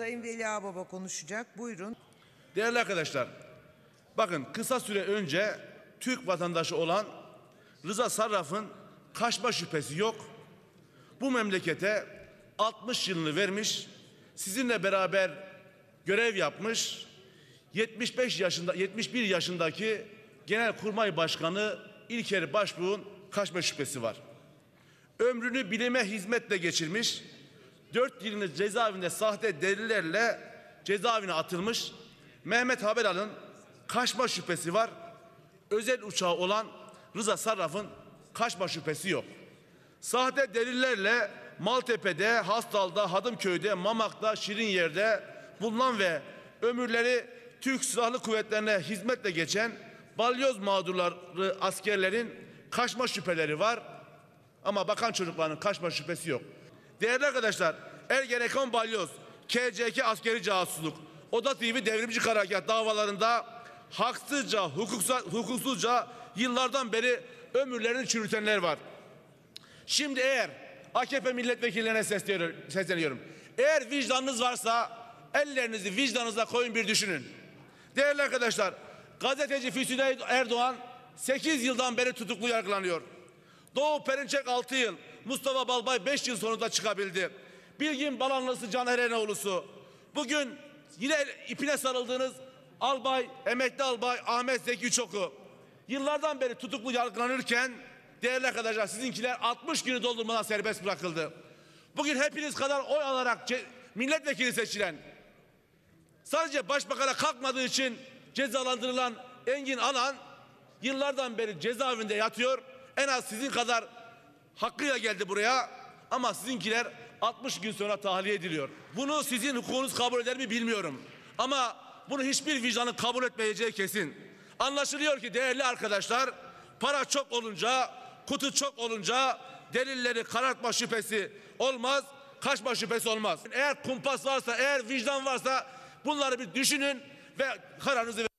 Sayın Veli Ağbaba konuşacak. Buyurun. Değerli arkadaşlar, bakın kısa süre önce Türk vatandaşı olan Rıza Sarraf'ın kaçma şüphesi yok. Bu memlekete 60 yılını vermiş, sizinle beraber görev yapmış, 75 yaşında 71 yaşındaki Genelkurmay Başkanı İlker Başbuğ'un kaçma şüphesi var. Ömrünü bilime hizmetle geçirmiş, 4 yılını cezaevinde sahte delillerle cezaevine atılmış. Mehmet Haberal'ın kaçma şüphesi var. Özel uçağı olan Rıza Sarraf'ın kaçma şüphesi yok. Sahte delillerle Maltepe'de, Hastal'da, Hadımköy'de, Mamak'ta, Şirinyer'de bulunan ve ömürleri Türk Silahlı Kuvvetlerine hizmetle geçen balyoz mağdurları askerlerin kaçma şüpheleri var. Ama bakan çocukların kaçma şüphesi yok. Değerli arkadaşlar, Ergenekon Balyoz, KCK askeri casusluk, Oda TV devrimci karakat davalarında haksızca, hukuksa, hukuksuzca yıllardan beri ömürlerini çürütenler var. Şimdi eğer AKP milletvekillerine sesleniyorum. Eğer vicdanınız varsa ellerinizi vicdanınıza koyun bir düşünün. Değerli arkadaşlar, gazeteci Füsun Erdoğan 8 yıldan beri tutuklu yargılanıyor. Doğu Perinçek 6 yıl, Mustafa Balbay 5 yıl sonunda çıkabildi. Bilgin Balanlısı Can Ereneoğlu'su. Bugün yine ipine sarıldığınız albay, emekli albay Ahmet Zeki Çok'u. Yıllardan beri tutuklu yargılanırken değerli arkadaşlar sizinkiler 60 günü doldurmadan serbest bırakıldı. Bugün hepiniz kadar oy alarak milletvekili seçilen sadece başbakana kalkmadığı için cezalandırılan Engin Alan yıllardan beri cezaevinde yatıyor. En az sizin kadar hakkıyla geldi buraya ama sizinkiler 60 gün sonra tahliye ediliyor. Bunu sizin hukukunuz kabul eder mi bilmiyorum. Ama bunu hiçbir vicdanın kabul etmeyeceği kesin. Anlaşılıyor ki değerli arkadaşlar para çok olunca, kutu çok olunca delilleri karartma şüphesi olmaz, kaçma şüphesi olmaz. Eğer kumpas varsa, eğer vicdan varsa bunları bir düşünün ve kararınızı